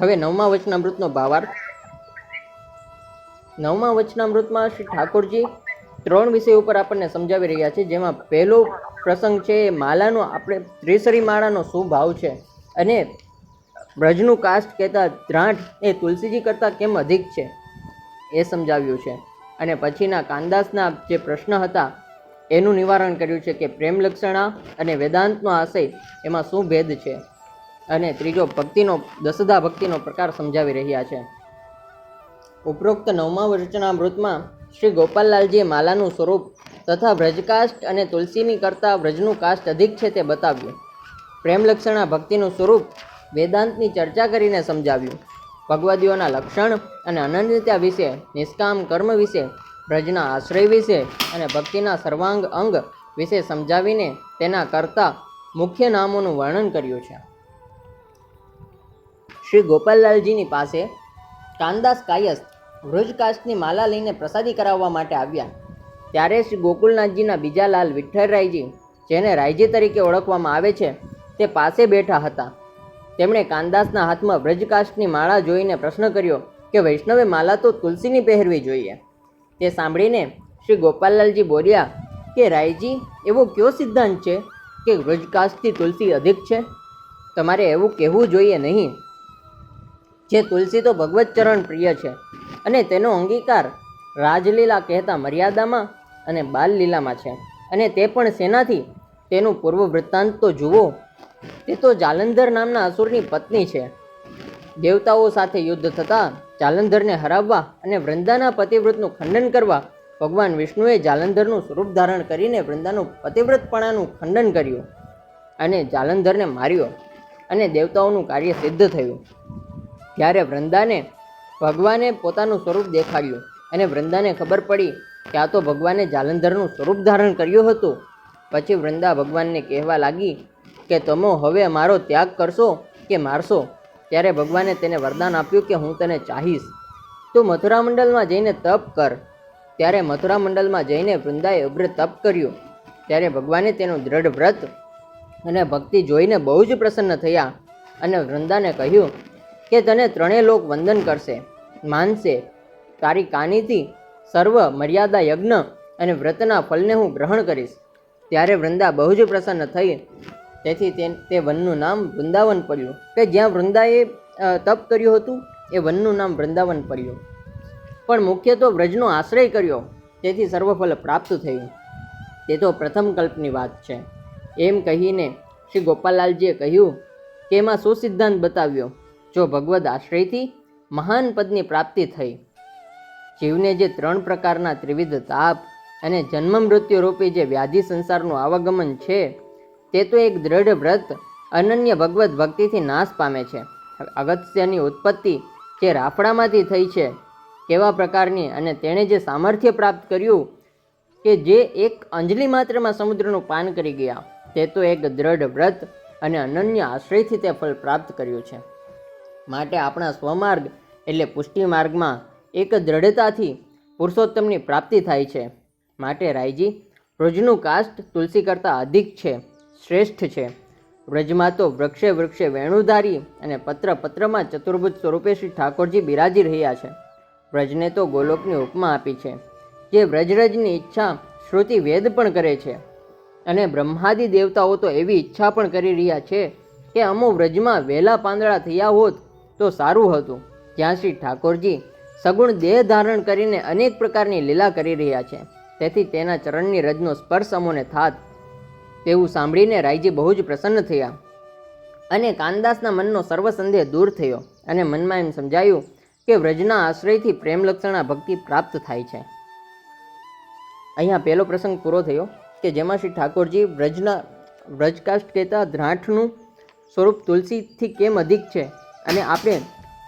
હવે નવમા વચનામૃતનો ભાવાર્થ. નવમા વચનામૃતમાં શ્રી ઠાકોરજી ત્રણ વિષય ઉપર આપણને સમજાવી રહ્યા છે, જેમાં પહેલો પ્રસંગ છે એ માલાનો આપણે ત્રિસરી માળાનો શું ભાવ છે? અને બ્રજનું કાસ્ટ કહેતા દ્રાંઠ એ તુલસીજી કરતાં કેમ અધિક છે? એ સમજાવ્યું છે. અને પછીના કાંદાસના જે પ્રશ્ન હતા, એનું નિવારણ કર્યું છે કે પ્રેમલક્ષણા અને વેદાંતનો આશય એમાં શું ભેદ છે? અને ત્રીજો ભક્તિનો દસધા ભક્તિનો પ્રકાર સમજાવી રહ્યા છે. ઉપરોક્ત નવમા વચનામૃતમાં શ્રી ગોપાલલાલજીએ માલાનું સ્વરૂપ તથા વ્રજકાષ્ટ અને તુલસીની કરતાં વ્રજનું કાષ્ટ અધિક છે તે બતાવ્યું. પ્રેમલક્ષણા ભક્તિનું સ્વરૂપ વેદાંતની ચર્ચા કરીને સમજાવ્યું. ભગવદીઓના લક્ષણ અને અનન્યતા વિશે, નિષ્કામ કર્મ વિશે, વ્રજના આશ્રય વિશે અને ભક્તિના સર્વાંગ અંગ વિશે સમજાવીને તેના કરતાં મુખ્ય નામોનું વર્ણન કર્યું છે. શ્રી ગોપાલલાલજીની પાસે કાનદાસ કાયસ્થ વૃજકાસ્ટની માલા લઈને પ્રસાદી કરાવવા માટે આવ્યા. ત્યારે શ્રી ગોકુલનાથજીના બીજા લાલ વિઠ્ઠલરાયજી, જેને રાયજી તરીકે ઓળખવામાં આવે છે, તે પાસે બેઠા હતા. તેમણે કાનદાસના હાથમાં વ્રજકાસ્ટની માળા જોઈને પ્રશ્ન કર્યો કે, વૈષ્ણવે માલા તો તુલસીની પહેરવી જોઈએ. તે સાંભળીને શ્રી ગોપાલલાલજી બોલ્યા કે, રાયજી, એવો કયો સિદ્ધાંત છે કે વ્રજકાસ્ટથી તુલસી અધિક છે? તમારે એવું કહેવું જોઈએ નહીં. જે તુલસી તો ભગવત ચરણ પ્રિય છે. અને તેનો અંગીકાર રાજલીલા કહેતા મર્યાદામાં અને બાલલીલામાં છે. અને તે પણ સેનાથી તેનું પૂર્વ વૃત્તાંત તો જુઓ. તે તો જાલંધર નામના અસુરની પત્ની છે. દેવતાઓ સાથે યુદ્ધ થતાં જાલંધરને હરાવવા અને વૃંદાના પતિવ્રતનું ખંડન કરવા ભગવાન વિષ્ણુએ જાલંધરનું સ્વરૂપ ધારણ કરીને વૃંદાનું પતિવ્રતપણાનું ખંડન કર્યું અને જાલંધરને માર્યો અને દેવતાઓનું કાર્ય સિદ્ધ થયું. ત્યારે વૃંદાને ભગવાને પોતાનું સ્વરૂપ દેખાડ્યું. અને વૃંદાને ખબર પડી કે આ તો ભગવાને જાલંધરનું સ્વરૂપ ધારણ કર્યું હતું. પછી વૃંદા ભગવાનને કહેવા લાગી કે, તમે હવે મારો ત્યાગ કરશો કે મારશો? ત્યારે ભગવાને તેને વરદાન આપ્યું કે, હું તને ચાહીશ. તું મથુરા મંડળમાં જઈને તપ કર. ત્યારે મથુરા મંડળમાં જઈને વૃંદાએ ઉગ્ર તપ કર્યું. ત્યારે ભગવાને તેનું દ્રઢ વ્રત અને ભક્તિ જોઈને બહુ જ પ્રસન્ન થયા અને વૃંદાને કહ્યું કે તને ત્રણેય લોક વંદન કરશે. માનશે. તારી કાનીથી સર્વ મર્યાદા યજ્ઞ અને વ્રતના ફલને હું ગ્રહણ કરીશ. ત્યારે વૃંદા બહુ જ પ્રસન્ન થઈ. તેથી તે વનનું નામ વૃંદાવન પડ્યું. કે જ્યાં વૃંદાએ તપ કર્યું હતું, એ વનનું નામ વૃંદાવન પડ્યું. પણ મુખ્ય તો વ્રજનો આશ્રય કર્યો. તેથી સર્વફલ પ્રાપ્ત થયું. તે તો પ્રથમ કલ્પની વાત છે. એમ કહીને શ્રી ગોપાલલાલજીએ કહ્યું કે એમાં શું સિદ્ધાંત બતાવ્યો? જો ભગવદ આશ્રયથી મહાન પદની પ્રાપ્તિ થઈ. જીવને જે ત્રણ પ્રકારના ત્રિવિધ તાપ અને જન્મ મૃત્યુ રૂપી જે વ્યાધિ સંસારનું આવાગમન છે, તે તો એક દ્રઢ વ્રત અનન્ય ભગવત ભક્તિથી નાશ પામે છે. અગત્યની ઉત્પત્તિ જે રાફડામાંથી થઈ છે, કેવા પ્રકારની અને તેણે જે સામર્થ્ય પ્રાપ્ત કર્યું કે જે એક અંજલિ માત્રમાં સમુદ્રનું પાન કરી ગયા, તે તો એક દ્રઢ વ્રત અને અનન્ય આશ્રયથી તે ફળ પ્રાપ્ત કર્યું છે. માટે આપણા સ્વમાર્ગ એટલે પુષ્ટિ માર્ગમાં એક દ્રઢતાથી પુરુષોત્તમની પ્રાપ્તિ થાય છે. માટે રાયજી, વ્રજનું કાષ્ટ તુલસી કરતાં અધિક છે, શ્રેષ્ઠ છે. વ્રજમાં તો વૃક્ષે વૃક્ષે વેણુધારી અને પત્ર પત્રમાં ચતુર્ભુજ સ્વરૂપે શ્રી ઠાકોરજી બિરાજી રહ્યા છે. વ્રજને તો ગોલોકની ઉપમા આપી છે, જે વ્રજરજની ઈચ્છા શ્રુતિ વેદ પણ કરે છે. અને બ્રહ્માદિ દેવતાઓ તો એવી ઈચ્છા પણ કરી રહ્યા છે કે અમો વ્રજમાં વહેલા પાંદડા થયા હોત તો સારું હતું. જ્યાં શ્રી ઠાકોરજી સગુણ દેહ ધારણ કરીને અનેક પ્રકારની લીલા કરી રહ્યા છે. તેથી તેના ચરણની રજનો સ્પર્શ અમોને થાત. તેવું સાંભળીને રાયજી બહુ જ પ્રસન્ન થયા. અને કાનદાસના મનનો સર્વ સંદેહ દૂર થયો અને મનમાં એમ સમજાયું કે વ્રજના આશ્રયથી પ્રેમલક્ષણા ભક્તિ પ્રાપ્ત થાય છે. અહીંયા પહેલો પ્રસંગ પૂરો થયો કે જેમાં શ્રી ઠાકોરજી વ્રજના વ્રજકાષ્ટ કહેતા દ્રાઠનું સ્વરૂપ તુલસીથી કેમ અધિક છે? અને આપણે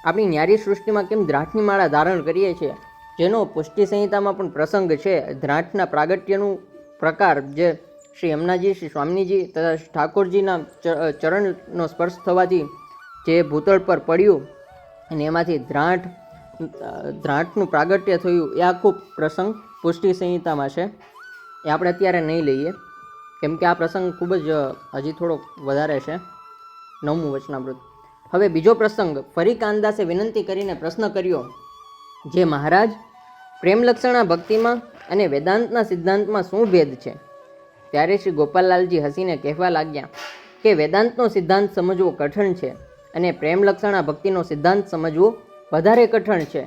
આપણી ન્યારી સૃષ્ટિમાં કેમ દ્રાંઠની માળા ધારણ કરીએ છીએ? જેનો પુષ્ટિ સંહિતામાં પણ પ્રસંગ છે. દ્રાંઠના પ્રાગટ્યનું પ્રકાર જે શ્રી યમનાજી, શ્રી સ્વામીજી તથા ઠાકોરજીના ચરણનો સ્પર્શ થવાથી જે ભૂતળ પર પડ્યું અને એમાંથી દ્રાંઠ, દ્રાંઠનું પ્રાગટ્ય થયું, એ આખો પ્રસંગ પુષ્ટિ સંહિતામાં છે. એ આપણે અત્યારે નહીં લઈએ. કેમ કે આ પ્રસંગ ખૂબ જ હજી થોડોક વધારે છે. નવમું વચનામૃત. હવે બીજો પ્રસંગ ફરી કાનદાસે વિનંતી કરીને પ્રશ્ન કર્યો. જે મહારાજ, પ્રેમલક્ષણા ભક્તિમાં અને વેદાંતના સિદ્ધાંતમાં શું ભેદ છે? ત્યારે શ્રી ગોપાલલાલજી હસીને કહેવા લાગ્યા કે વેદાંતનો સિદ્ધાંત સમજવો કઠણ છે અને પ્રેમલક્ષણા ભક્તિનો સિદ્ધાંત સમજવો વધારે કઠણ છે.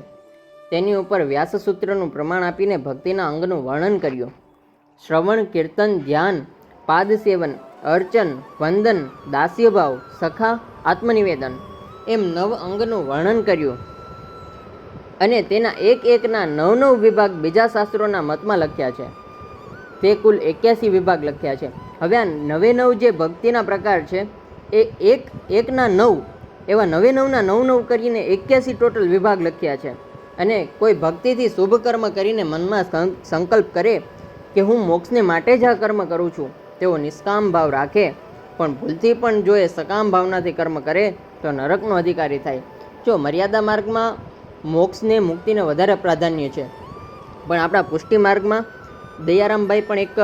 તેની ઉપર વ્યાસસૂત્રનું પ્રમાણ આપીને ભક્તિના અંગનું વર્ણન કર્યું. શ્રવણ, કીર્તન, ધ્યાન, પાદ સેવન, અર્ચન, વંદન, દાસ્યભાવ, સખા આત્મનિવેદન. એમ નવ અંગનું વર્ણન કર્યું. અને તેના એક એકના નવ નવ વિભાગ બીજા શાસ્ત્રોના મતમાં લખ્યા છે. તે કુલ એક્યાસી વિભાગ લખ્યા છે. હવે આ નવે નવ જે ભક્તિના પ્રકાર છે, એ એક એકના નવ એવા નવે નવના નવ નવ કરીને એક્યાસી ટોટલ વિભાગ લખ્યા છે. અને કોઈ ભક્તિથી શુભ કર્મ કરીને મનમાં સંકલ્પ કરે કે હું મોક્ષને માટે જ આ કર્મ કરું છું તેઓ નિષ્કામ ભાવ રાખે પણ ભૂલથી પણ જો એ સકામ ભાવનાથી કર્મ કરે, તો નરકનો અધિકારી થાય. જો મર્યાદા માર્ગમાં મોક્ષને મુક્તિને વધારે પ્રાધાન્ય છે. પણ આપણા પુષ્ટિ માર્ગમાં દયારામભાઈ પણ એક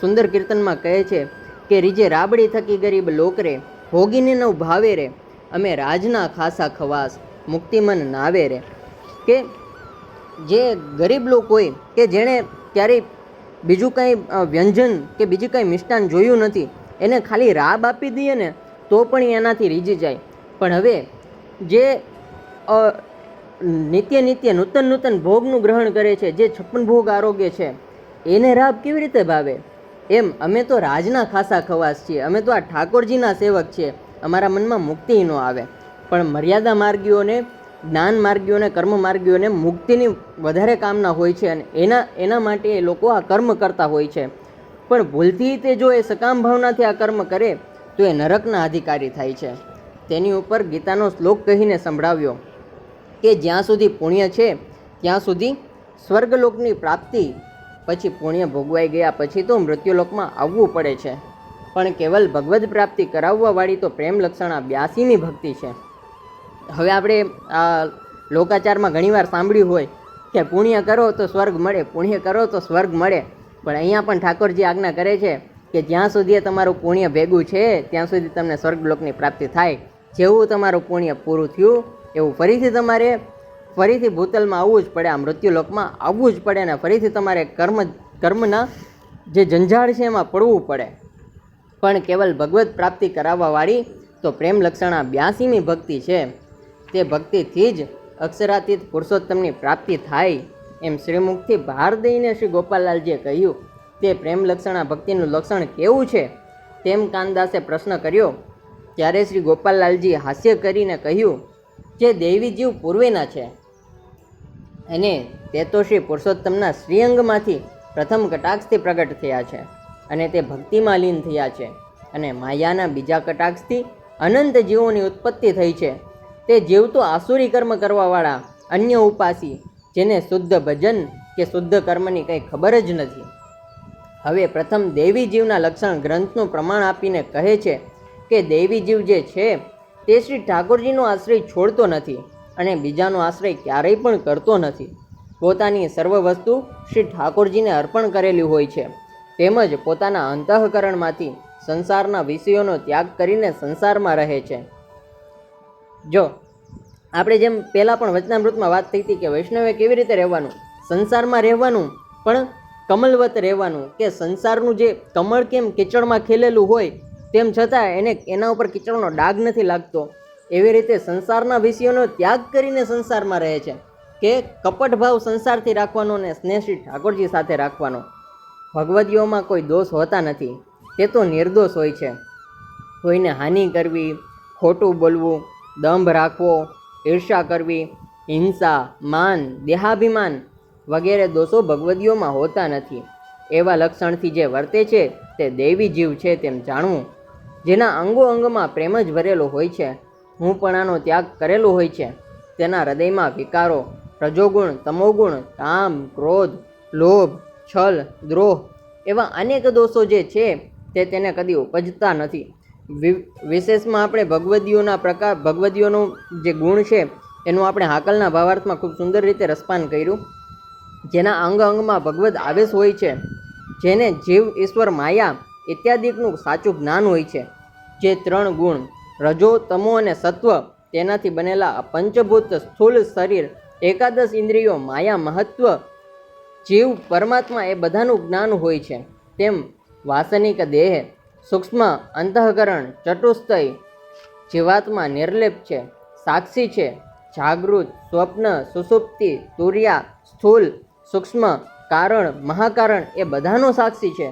સુંદર કીર્તનમાં કહે છે કે, રીજે રાબડી થકી ગરીબ લોકરે ભોગીને નવ ભાવે રે, અમે રાજના ખાસા ખવાસ, મુક્તિ મન નાવે રે. કે જે ગરીબ લોકો હોય, કે જેણે ક્યારેય બીજું કાંઈ વ્યંજન કે બીજું કાંઈ મિષ્ટાન જોયું નથી એને ખાલી રાબ આપી દઈએ ને, તો પણ એનાથી રીઝી જાય. પણ હવે જે નિત્ય નિત્ય નૂતન નૂતન ભોગનું ગ્રહણ કરે છે, જે છપ્પન ભોગ આરોગ્ય છે, એને રાબ કેવી રીતે ભાવે? એમ, અમે તો રાજના ખાસા ખવાસ છીએ, અમે તો આ ઠાકોરજીના સેવક છીએ, અમારા મનમાં મુક્તિ ન આવે. પણ મર્યાદા માર્ગીઓને, જ્ઞાન માર્ગીઓને, કર્મ માર્ગીઓને મુક્તિની વધારે કામના હોય છે અને એના એના માટે એ લોકો આ કર્મ કરતા હોય છે. પણ ભૂલથી તે જો એ સકામ ભાવનાથી આ કર્મ કરે, તો એ નરકના અધિકારી થાય છે. તેની ઉપર ગીતાનો શ્લોક કહીને સંભળાવ્યો કે જ્યાં સુધી પુણ્ય છે, ત્યાં સુધી સ્વર્ગલોકની પ્રાપ્તિ, પછી પુણ્ય ભોગવાઈ ગયા પછી તો મૃત્યુલોકમાં આવવું પડે છે. પણ કેવલ ભગવદ પ્રાપ્તિ કરાવવાવાળી તો પ્રેમ લક્ષણા બ્યાસીની ભક્તિ છે. હવે આપણે આ લોકાચારમાં ઘણીવાર સાંભળ્યું હોય કે પુણ્ય કરો તો સ્વર્ગ મળે, પુણ્ય કરો તો સ્વર્ગ મળે. પણ અહીંયા પણ ઠાકોરજી આજ્ઞા કરે છે કે જ્યાં સુધી તમારું પુણ્ય ભેગું છે, ત્યાં સુધી તમને સ્વર્ગલોકની પ્રાપ્તિ થાય. જેવું તમારું પુણ્ય પૂરું થયું, એવું ફરીથી તમારે ફરીથી ભૂતલમાં આવવું જ પડે, આ મૃત્યુલોકમાં આવવું જ પડે અને ફરીથી તમારે કર્મ, કર્મના જે જંજાળ છે એમાં પડવું પડે. પણ કેવલ ભગવત પ્રાપ્તિ કરાવવાવાળી તો પ્રેમ લક્ષણા બ્યાસીમી ભક્તિ છે. તે ભક્તિથી જ અક્ષરાતીત પુરુષોત્તમની પ્રાપ્તિ થાય. એમ શ્રીમુખથી ભાર દઈને શ્રી ગોપાલલાલજીએ કહ્યું, તે પ્રેમ લક્ષણા ભક્તિનું લક્ષણ કેવું છે? તેમ કાનદાસે પ્રશ્ન કર્યો. ત્યારે શ્રી ગોપાલલાલજી હાસ્ય કરીને કહ્યું, જે દૈવી જીવ પૂર્વેના છે. અને તે તો શ્રી પુરુષોત્તમના શ્રીઅંગમાંથી પ્રથમ કટાક્ષથી પ્રગટ થયા છે અને તે ભક્તિમાં લીન થયા છે અને માયાના બીજા કટાક્ષથી અનંત જીવોની ઉત્પત્તિ થઈ છે. તે જીવ તો આસુરી કર્મ કરવાવાળા અન્ય ઉપાસી જેને શુદ્ધ ભજન કે શુદ્ધ કર્મની કંઈ ખબર જ નથી. હવે પ્રથમ દેવી જીવના લક્ષણ ગ્રંથનું પ્રમાણ આપીને કહે છે કે દેવી જીવ જે છે, તે શ્રી ઠાકોરજીનો આશ્રય છોડતો નથી અને બીજાનો આશ્રય ક્યારેય પણ કરતો નથી. પોતાની સર્વ વસ્તુ શ્રી ઠાકોરજીને અર્પણ કરેલી હોય છે. તેમજ પોતાના અંતઃકરણમાંથી સંસારના વિષયોનો ત્યાગ કરીને સંસારમાં રહે છે. જો આપણે જેમ પહેલાં પણ વચનામૃતમાં વાત થઈ હતી કે વૈષ્ણવે કેવી રીતે રહેવાનું? સંસારમાં રહેવાનું, પણ કમલવત રહેવાનું. કે સંસારનું જે કમળ કેમ કીચડમાં ખીલેલું હોય, તેમ છતાં એને એના ઉપર કીચડનો ડાઘ નથી લાગતો. એવી રીતે સંસારના વિષયોનો ત્યાગ કરીને સંસારમાં રહે છે. કે કપટ ભાવ સંસારથી રાખવાનો અને સ્નેહશ્રી ઠાકોરજી સાથે રાખવાનો. ભગવદીઓમાં કોઈ દોષ હોતા નથી. તે તો નિર્દોષ હોય છે. કોઈને હાનિ કરવી, ખોટું બોલવું, દંભ રાખવો ઈર્ષા કરવી, હિંસા, માન, દેહાભિમાન વગેરે દોષો ભગવદીઓમાં હોતા નથી. એવા લક્ષણથી જે વર્તે છે તે દૈવી જીવ છે તેમ જાણવું. જેના અંગો અંગમાં પ્રેમ જ ભરેલો હોય છે હું પણ આનો ત્યાગ કરેલો હોય છે, તેના હૃદયમાં વિકારો, રજોગુણ, તમોગુણ કામ ક્રોધ, લોભ, છલ, દ્રોહ એવા અનેક દોષો જે છે તે તેને કદી ઉપજતા નથી. વિશેષમાં આપણે ભગવદીઓના પ્રકાર, ભગવદીઓનો જે ગુણ છે, એનું આપણે હાકલના ભાવાર્થમાં ખૂબ સુંદર રીતે રસપાન કર્યું. જેના અંગ અંગમાં ભગવદ આવેશ હોય છે, જેને જીવ, ઈશ્વર, માયા ઇત્યાદિકનું સાચું જ્ઞાન હોય છે. જે ત્રણ ગુણ, રજો, તમો અને સત્વ, તેનાથી બનેલા પંચભૂત સ્થૂળ શરીર, એકાદશ ઇન્દ્રિયો, માયા મહત્વ, જીવ, પરમાત્મા એ બધાનું જ્ઞાન હોય છે. તેમ વાસનિક દેહ સૂક્ષ્મ અંતઃકરણ ચતુસ્તય જીવાત્મા નિર્લેપ છે, સાક્ષી છે, જાગૃત, સ્વપ્ન, સુસુપ્તિ, તુર્યા, સ્થૂલ, સૂક્ષ્મ, કારણ, મહાકારણ એ બધાનો સાક્ષી છે.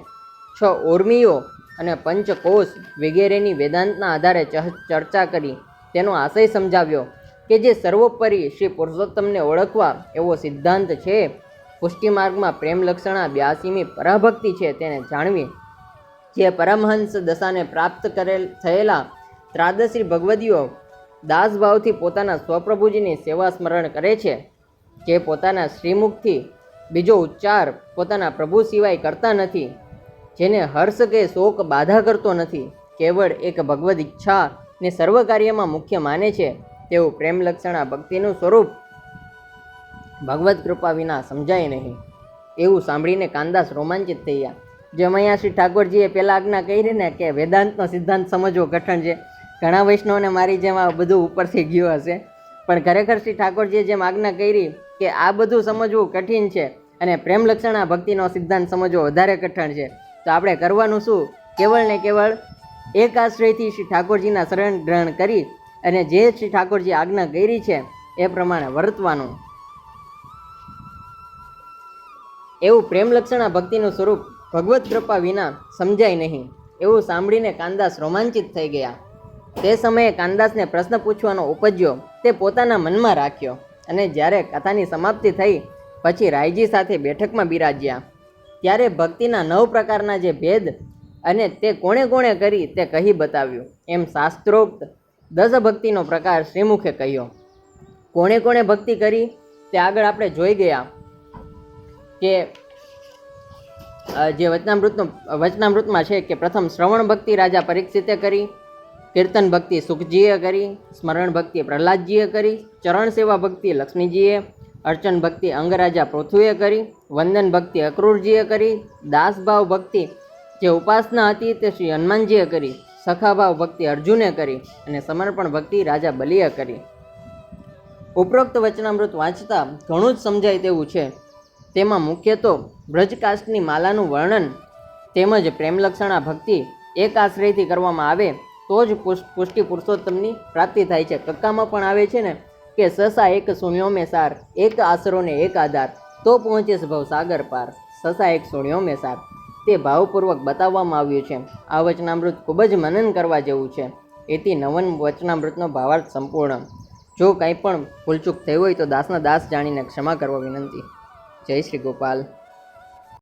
છ ઉર્મિઓ અને પંચકોષ વગેરેની વેદાંતના આધારે ચર્ચા કરી. તેનો આશય સમજાવ્યો કે જે સર્વોપરી શ્રી પુરુષોત્તમને ઓળખવા એવો સિદ્ધાંત છે. પુષ્ટિમાર્ગમાં પ્રેમલક્ષણા બ્યાસીમી પરાભક્તિ છે તેને જાણવી જે પરમહંસ દશાને પ્રાપ્ત કરેલ થયેલા ત્રાદશી ભગવદીઓ દાસભાવથી પોતાના સ્વપ્રભુજીની સેવા સ્મરણ કરે છે, જે પોતાના શ્રીમુખથી બીજો ઉચ્ચાર પોતાના પ્રભુ સિવાય કરતા નથી, જેને હર્ષ કે શોક બાધા કરતો નથી, કેવળ એક ભગવદ ઈચ્છા ને સર્વ કાર્યમાં મુખ્ય માને છે, તેવું પ્રેમલક્ષણા ભક્તિનું સ્વરૂપ ભગવત કૃપા વિના સમજાય નહીં, એવું સાંભળીને કાનદાસ રોમાંચિત થઈ ગયા જેમ શ્રી ઠાકોરજીએ પહેલાં આજ્ઞા કરી ને કે વેદાંતનો સિદ્ધાંત સમજવો કઠણ છે. ઘણા વૈષ્ણવને મારી જેમ આ બધું ઉપરથી ગયું હશે. પણ ખરેખર શ્રી ઠાકોરજીએ જેમ આજ્ઞા કરી કે આ બધું સમજવું કઠિન છે અને પ્રેમ લક્ષણા ભક્તિનો સિદ્ધાંત સમજવો વધારે કઠણ છે, તો આપણે કરવાનું શું? કેવળ ને કેવળ એક આશ્રયથી શ્રી ઠાકોરજીના શરણ ગ્રહણ કરી અને જે શ્રી ઠાકોરજી આજ્ઞા કરી છે એ પ્રમાણે વર્તવાનું. એવું પ્રેમ લક્ષણા ભક્તિનું સ્વરૂપ ભગવત કૃપા વિના સમજાય નહીં, એવું સાંભળીને કાનદાસ રોમાંચિત થઈ ગયા. તે સમયે કાનદાસને પ્રશ્ન પૂછવાનો ઉપજ્યો, તે પોતાના મનમાં રાખ્યો અને જ્યારે કથાની સમાપ્તિ થઈ, પછી રાયજી સાથે બેઠકમાં બિરાજ્યા. ત્યારે ભક્તિના નવ પ્રકારના જે ભેદ અને તે કોણે કોણે કરી તે કહી બતાવ્યું. એમ શાસ્ત્રોક્ત દસ ભક્તિનો પ્રકાર શ્રીમુખે કહ્યો. કોણે કોણે ભક્તિ કરી તે આગળ આપણે જોઈ ગયા કે જે વચનામૃતનો, વચનામૃતમાં છે કે પ્રથમ શ્રવણ ભક્તિ રાજા પરીક્ષિતે કરી, કીર્તન ભક્તિ સુખજીએ કરી, સ્મરણ ભક્તિ પ્રહલાદજીએ કરી, ચરણ સેવા ભક્તિ લક્ષ્મીજીએ, અર્ચન ભક્તિ અંગરાજા પૃથ્વીએ કરી, વંદન ભક્તિ અક્રૂરજીએ કરી, દાસભાવ ભક્તિ જે ઉપાસના હતી તે શ્રી હનુમાનજીએ કરી, સખાભાવ ભક્તિ અર્જુને કરી અને સમર્પણ ભક્તિ રાજા બલિએ કરી. ઉપરોક્ત વચનામૃત વાંચતા ઘણું જ સમજાય તેવું છે. તેમાં મુખ્યત્વે બ્રજકાષ્ટની માલાનું વર્ણન તેમજ પ્રેમલક્ષણા ભક્તિ એક આશ્રયથી કરવામાં આવે, તો જ પુષ- પુષ્ટિ પુરુષોત્તમની પ્રાપ્તિ થાય છે. કક્કામાં પણ આવે છે ને કે સસા એક સુણ્યો મેં સાર, એક આશરો ને એક આધાર, તો પહોંચે ભવ સાગર પાર. સસા એક સુણ્યો મેં સાર. તે ભાવપૂર્વક બતાવવામાં આવ્યું છે. આ વચનામૃત ખૂબ જ મનન કરવા જેવું છે. એથી નવન વચનામૃતનો ભાવાર્થ સંપૂર્ણ. જો કંઈ પણ ભૂલચૂક થઈ હોય તો દાસના દાસ જાણીને ક્ષમા કરવા વિનંતી. જય શ્રી ગોપાલ.